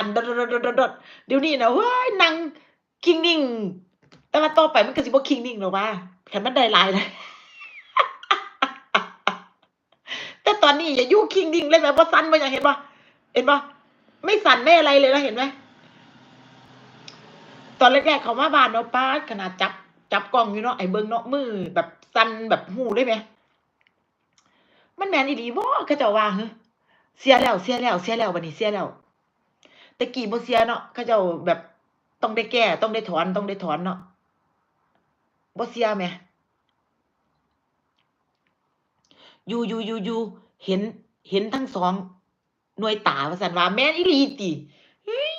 ันดดดดดดเดี๋ยวนี้นะเฮ้ยนังคิงนิ่ง แต่ว่าต่อไปมันก็สิบ่คิงนิ่งหรอว่าคันมันได้หลายนะแต่ตอนนี้อย่ายู่คิงนิ่งเลยแบบบ่สั่นบ่หยังเห็นบ่เห็นบ่ไม่สั่นไม่อะไรเลยนะเห็นไหมตอนแรกๆเขามาบานเนาะป้าขนาดจับจับกล้องอยู่เนาะไอ้เบิ่งเนาะมือแบบสั่นแบบหูได้ไหมมันแมนอีหลีบ่เขาเจ้าว่าฮะเสียแล้วเสียแล้วเสียแล้วบัดนี้เสียแล้ว แต่กี้บ่เสียเนาะเขาเจ้าแบบต้องได้แก้ ต้องได้ถอนต้องได้ถอนเนาะบ่เสียแหมอยู่อยู่อยู่อยู่เห็นเห็นทั้งสองหน่วยตาว่าซั่นว่าแม่นอีหลีติเฮ้ย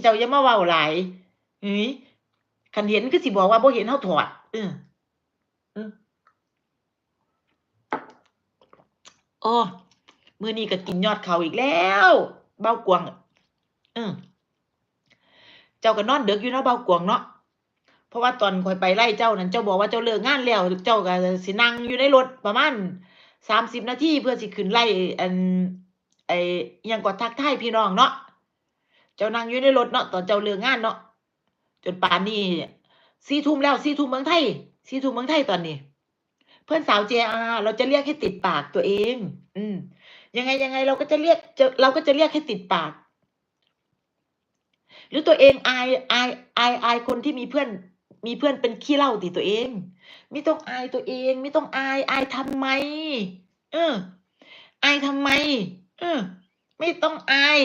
เจ้าอย่ามาเว้าหลายเฮ้ยคันเห็นคือสิบอกว่าบ่เห็นเฮาถอดเออเออโอ้มื้อนี้ก็กินยอดเขาอีกแล้ว เบ้ากวาง ออเจ้าก็นอนเดึกอยู่เนาะเบากวงเนาะเพราะว่าตอนข่อยไปไล่เจ้านั้น เจ้าบอกว่าเจ้าเลิกงานแล้วเจ้าก็สินั่งอยู่ในรถประมาณสามสิบนาทีเพื่อสิขึ้นไล่อันไอ้ยังก็ทักทายพี่น้องเนาะเจ้านั่งอยู่ในรถเนาะตอนเจ้าเลิกงานเนาะจนป่านนี้สี่ทุ่มแล้วสี่ทุ่มเมืองไทยสี่ทุ่มเมืองไทยตอนนี้ เพื่อนสาวเจอาเราจะเรียกให้ติดปากตัวเอง อืมยังไงยังไงเราก็จะเรียกจะเราก็จะเรียกให้ติดปาก หรือตัวเองอายอายอายอายคนที่มีเพื่อนมีเพื่อนเป็นขี้เล้าติตัวเอง ไม่ต้องอายตัวเอง ไม่ต้องอายอายทำไม เออ อายทำไม เออ ไม่ต้องอาย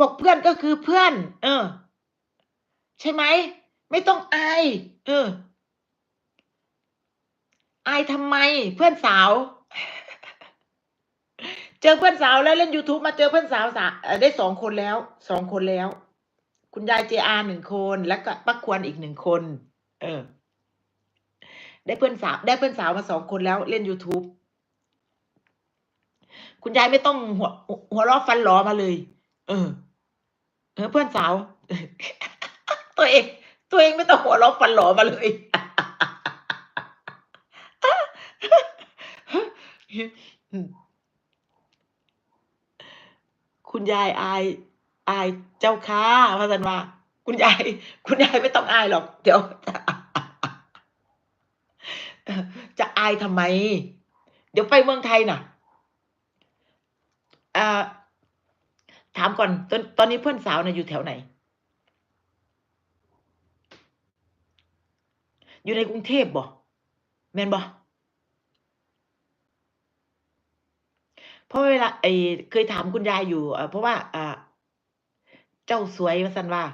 บอกเพื่อนก็คือเพื่อน เออ ใช่ไหมไม่ต้องอาย เออ อายทำไมเพื่อนสาว จอเพื่อนสาวแล้วเล่น YouTube มาเจอเพื่อนสาวสาได้สองคนแล้วสองคนแล้ว คุณยายเจอาหนึ่งคนแล้วก็ป้าควรอีกหนึ่งคน เออ ได้เพื่อนสาวได้เพื่อนสาวมาสองคนแล้วเล่น YouTube คุณยายไม่ต้องหัวหัวรอฟันหลอมาเลย เออ เออ เพื่อนสาว ตัวเอง ตัวเองไม่ต้องหัวรอฟันหลอมาเลย คุณยายอายอายเจ้าค่ะพระสันว่า คุณยาย คุณยายไม่ต้องอายหรอก เดี๋ยว จะอายทำไม เดี๋ยวไปเมืองไทยน่ะอ่าถามก่อนตอนตอนนี้เพื่อนสาวน่ะอยู่แถวไหน อยู่ในกรุงเทพบ่แมนบ่ เพราะเวลาไอ้เคยถามคุณยายอยู่เพราะว่าอ่าเจ้าสวยว่าซั่นว่า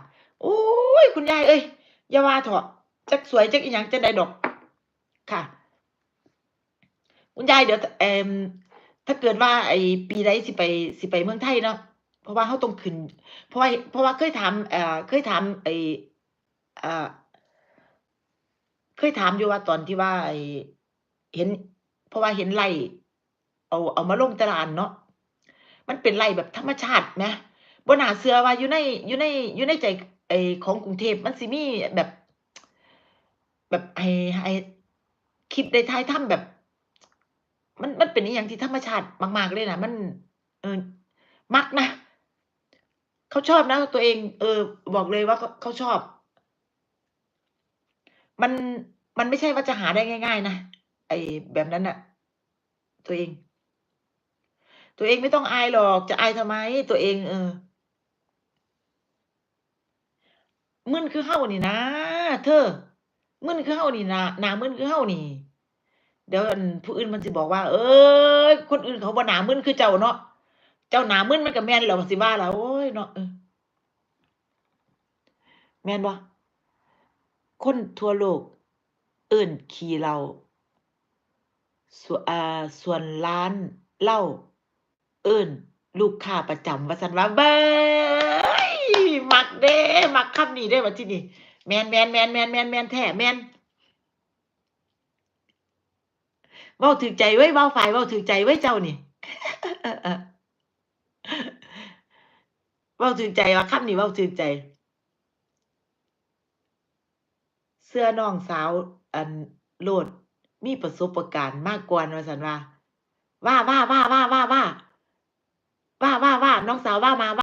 โอ้ยคุณยายเอ้ยอย่าว่าเถาะจักสวยจักอีหยังจังใดดอก ค่ะ คุณยายเดี๋ยวเอ่อถ้าเกิดว่า ไอ้ปีใดสิไปสิไปเมืองไทยเนาะเพราะว่าเราต้องขึ้น เพราะว่าเพราะว่าเคยถามเอ่อเคยถามไอ้อ่าเคยถามอยู่ว่าตอนที่ว่าไอ้เห็น เพราะว่าเห็นไร่ เอาเอามาลงตละอันเนาะมันเป็นไรแบบธรรมชาติแหมบน่าเชื่อว่าอยู่ในอยู่ในอยู่ในใจไอ้ของกรุงเทพมันสิมีแบบ แบบให้ให้คลิปได้ายทำแบบ มันมันเป็นอิหยังที่ธรรมชาติมาก ๆเลยนะมัน เออมักนะเขาชอบนะตัวเอง เออ บอกเลยว่าเขาเขาชอบ มันมันไม่ใช่ว่าจะหาได้ง่าย ๆ นะไอ้แบบนั้นน่ะตัวเอง ตัวเองไม่ต้องอายหรอกจะอายทำไม ตัวเอง เออมึนคือเฮานี่นะ เธอมึนคือเฮานี่นะหนามึนคือเฮานี่ เดี๋ยวผู้อื่นมันสิบอกว่า เอ๊ยคนอื่นเขาบ่หนามึนคือเจ้าเนาะเจ้าหนามึนมันก็แม่นแล้วสิว่าแล่ะโอ๊ยเนาะแม่นบ่คนทั่วโลก เอิ้นขี้เหล้าส่วนอ่าส่วนร้านเหล้า เอิ้นลูกค้าประจำว่าซั่นว่าเบ้ยมักเด้มักคำนี้เด้บัที่นี้แม่นๆๆๆๆๆแมนแมนแท้แมนเว้าถูกใจเว้เว้าฝ่ายเว้าถูกใจเว้เจ้านี่เว้าถูกใจว่าคำนี้เว้าถูกใจเชื่อน้องสาว อันโลดมีประสบการณ์มาก่อนว่าซั่นว่า ว่าๆๆๆๆๆวว่า ว่าว่าว่าน้องสาวว่ามาว่า